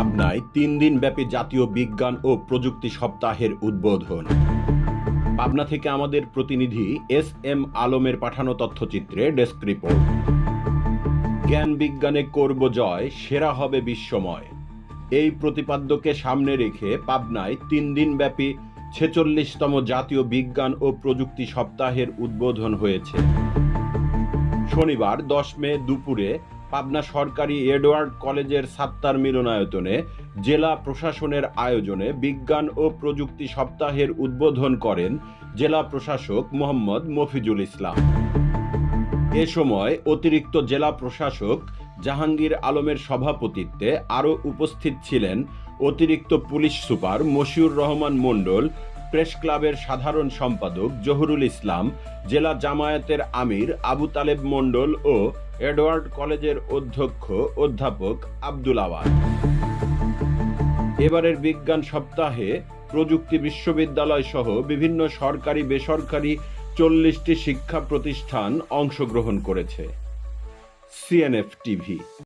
পাবনায় তিন দিন ব্যাপী জাতীয় বিজ্ঞান ও প্রযুক্তি সপ্তাহের উদ্বোধন। পাবনা থেকে আমাদের প্রতিনিধি এস এম আলমের পাঠানো তথ্যচিত্রে ডেস্ক রিপোর্ট। জ্ঞান বিজ্ঞানে করব জয়, সেরা হবে বিশ্বময়। এই প্রতিপাদ্যকে সামনে রেখে পাবনায় তিন দিন ব্যাপী ছেচল্লিশতম জাতীয় বিজ্ঞান ও প্রযুক্তি সপ্তাহের উদ্বোধন হয়েছে। শনিবার দশ মে দুপুরে পাবনা সরকারি এডওয়ার্ড কলেজের সাত্তার মিলনায়তনে জেলা প্রশাসনের আয়োজনে বিজ্ঞান ও প্রযুক্তি সপ্তাহের উদ্বোধন করেন জেলা প্রশাসক মোহাম্মদ মফিজুল ইসলাম। এ সময় অতিরিক্ত জেলা প্রশাসক জাহাঙ্গীর আলমের সভাপতিত্বে আরও উপস্থিত ছিলেন অতিরিক্ত police super Mashiur Rahman Mondal press ক্লাবের সাধারণ সম্পাদক জহুরুল ইসলাম, জেলা জামায়াতের আমির আবু তালেব মণ্ডল ও এডওয়ার্ড কলেজের অধ্যক্ষ অধ্যাপক আব্দুল আওয়াল এবারের বিজ্ঞান সপ্তাহে প্রযুক্তি বিশ্ববিদ্যালয় সহ বিভিন্ন সরকারি, বেসরকারি চল্লিশটি শিক্ষা প্রতিষ্ঠান অংশগ্রহণ করেছে। CNF TV.